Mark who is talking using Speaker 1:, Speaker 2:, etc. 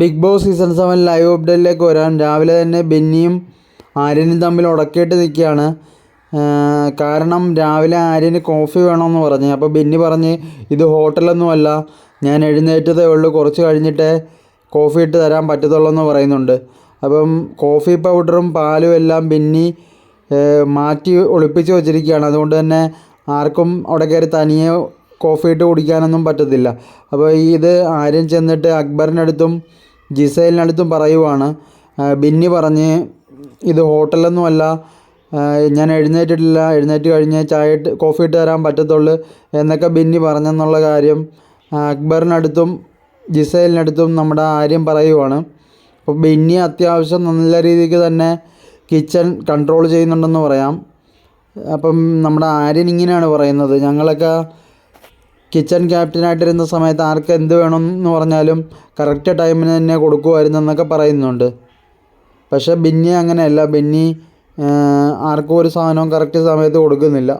Speaker 1: Big Boss season seven live അപ്ഡേറ്റിലേക്ക് വരാം. രാവിലെ തന്നെ ബെന്നിയും ആര്യനും തമ്മിൽ ഉടക്കിയിട്ട് നിൽക്കുകയാണ്. കാരണം രാവിലെ ആര്യന് കോഫി വേണമെന്ന് പറഞ്ഞു. അപ്പോൾ ബെന്നി പറഞ്ഞ് ഇത് ഹോട്ടലൊന്നുമല്ല ഞാൻ എഴുന്നേറ്റതേ ഉള്ളൂ. കുറച്ച് കഴിഞ്ഞിട്ടേ കോഫി ഇട്ട് തരാൻ പറ്റത്തുള്ളൂ എന്ന് പറയുന്നുണ്ട്. അപ്പം കോഫി പൗഡറും പാലും എല്ലാം ബെന്നി മാറ്റി ഒളിപ്പിച്ച് വച്ചിരിക്കുകയാണ്. അതുകൊണ്ട് തന്നെ ആർക്കും അവിടെ കയറി തനിയെ കോഫി ഇട്ട് കുടിക്കാനൊന്നും പറ്റത്തില്ല. അപ്പോൾ ഇത് ആര്യൻ ചെന്നിട്ട് അക്ബറിനടുത്തും ജിസൈലിനടുത്തും പറയുവാണ് ബിന്നി പറഞ്ഞ് ഇത് ഹോട്ടലൊന്നുമല്ല ഞാൻ എഴുന്നേറ്റിട്ടില്ല എഴുന്നേറ്റ് കഴിഞ്ഞ് ചായ ഇട്ട് കോഫി ഇട്ട് തരാൻ പറ്റത്തുള്ളൂ എന്നൊക്കെ ബിന്നി പറഞ്ഞെന്നുള്ള കാര്യം അക്ബറിനടുത്തും ജിസൈലിനടുത്തും നമ്മുടെ ആര്യം പറയുവാണ്. അപ്പോൾ ബിന്നി അത്യാവശ്യം നല്ല രീതിക്ക് തന്നെ കിച്ചൺ കൺട്രോൾ ചെയ്യുന്നുണ്ടെന്ന് പറയാം. അപ്പം നമ്മുടെ ആര്യൻ ഇങ്ങനെയാണ് പറയുന്നത് ഞങ്ങളൊക്കെ കിച്ചൺ ക്യാപ്റ്റനായിട്ടിരുന്ന സമയത്ത് ആർക്ക് എന്ത് വേണമെന്ന് പറഞ്ഞാലും കറക്റ്റ് ടൈമിന് തന്നെ കൊടുക്കുമായിരുന്നു എന്നൊക്കെ പറയുന്നുണ്ട്. പക്ഷേ ബിന്നി അങ്ങനെയല്ല. ബിന്നി ആർക്കും ഒരു സാധനവും കറക്റ്റ് സമയത്ത് കൊടുക്കുന്നില്ല.